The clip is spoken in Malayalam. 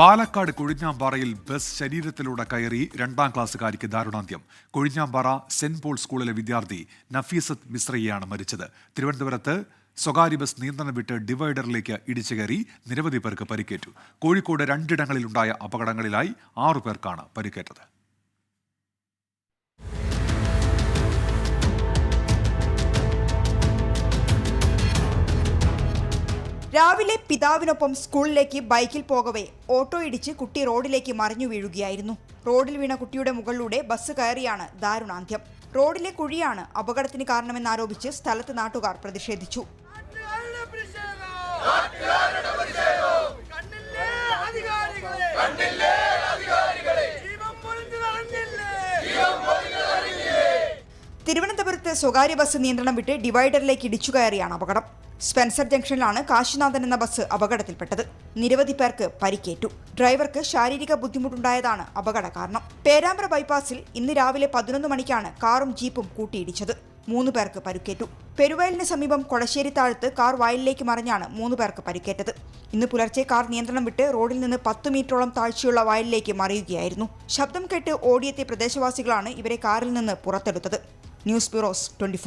പാലക്കാട് കൊഴിഞ്ഞാമ്പാറയിൽ ബസ് ശരീരത്തിലൂടെ കയറി രണ്ടാം ക്ലാസ്സുകാരിക്ക് ദാരുണാന്ത്യം. കൊഴിഞ്ഞാമ്പാറ സെന്റ് പോൾ സ്കൂളിലെ വിദ്യാർത്ഥി നഫീസത്ത് മിശ്രയാണ് മരിച്ചത്. തിരുവനന്തപുരത്ത് സ്വകാര്യ ബസ് നിയന്ത്രണം വിട്ട് ഡിവൈഡറിലേക്ക് ഇടിച്ചു കയറി നിരവധി പേർക്ക് പരിക്കേറ്റു. കോഴിക്കോട് രണ്ടിടങ്ങളിലുണ്ടായ അപകടങ്ങളിലായി ആറു പേർക്കാണ് പരിക്കേറ്റത്. രാവിലെ പിതാവിനൊപ്പം സ്കൂളിലേക്ക് ബൈക്കിൽ പോകവേ ഓട്ടോ ഇടിച്ച് കുട്ടി റോഡിലേക്ക് മറിഞ്ഞു വീഴുകയായിരുന്നു. റോഡിൽ വീണ കുട്ടിയുടെ മുകളിലൂടെ ബസ് കയറിയാണ് ദാരുണാന്ത്യം. റോഡിലെ കുഴിയാണ് അപകടത്തിന് കാരണമെന്നാരോപിച്ച് സ്ഥലത്ത് നാട്ടുകാർ പ്രതിഷേധിച്ചു. തിരുവനന്തപുരത്ത് സ്വകാര്യ ബസ് നിയന്ത്രണം വിട്ട് ഡിവൈഡറിലേക്ക് ഇടിച്ചു കയറിയാണ് അപകടം. സ്പെൻസർ ജംഗ്ഷനിലാണ് കാശിനാഥൻ എന്ന ബസ് അപകടത്തിൽപ്പെട്ടത്. നിരവധി പേർക്ക് പരിക്കേറ്റു. ഡ്രൈവർക്ക് ശാരീരിക ബുദ്ധിമുട്ടുണ്ടായതാണ് അപകട കാരണം. പേരാമ്പ്ര ബൈപ്പാസിൽ ഇന്ന് രാവിലെ പതിനൊന്ന് മണിക്കാണ് കാറും ജീപ്പും കൂട്ടിയിടിച്ചത്. മൂന്ന് പേർക്ക് പരിക്കേറ്റു. പെരുവയലിന് സമീപം കൊളശ്ശേരി താഴത്ത് കാർ വയലിലേക്ക് മറിഞ്ഞാണ് മൂന്ന് പേർക്ക് പരിക്കേറ്റത്. ഇന്ന് പുലർച്ചെ കാർ നിയന്ത്രണം വിട്ട് റോഡിൽ നിന്ന് പത്ത് മീറ്ററോളം താഴ്ചയുള്ള വയലിലേക്ക് മറിയുകയായിരുന്നു. ശബ്ദം കേട്ട് ഓടിയെത്തിയ പ്രദേശവാസികളാണ് ഇവരെ കാറിൽ നിന്ന് പുറത്തെടുത്തത്. News bureaus twenty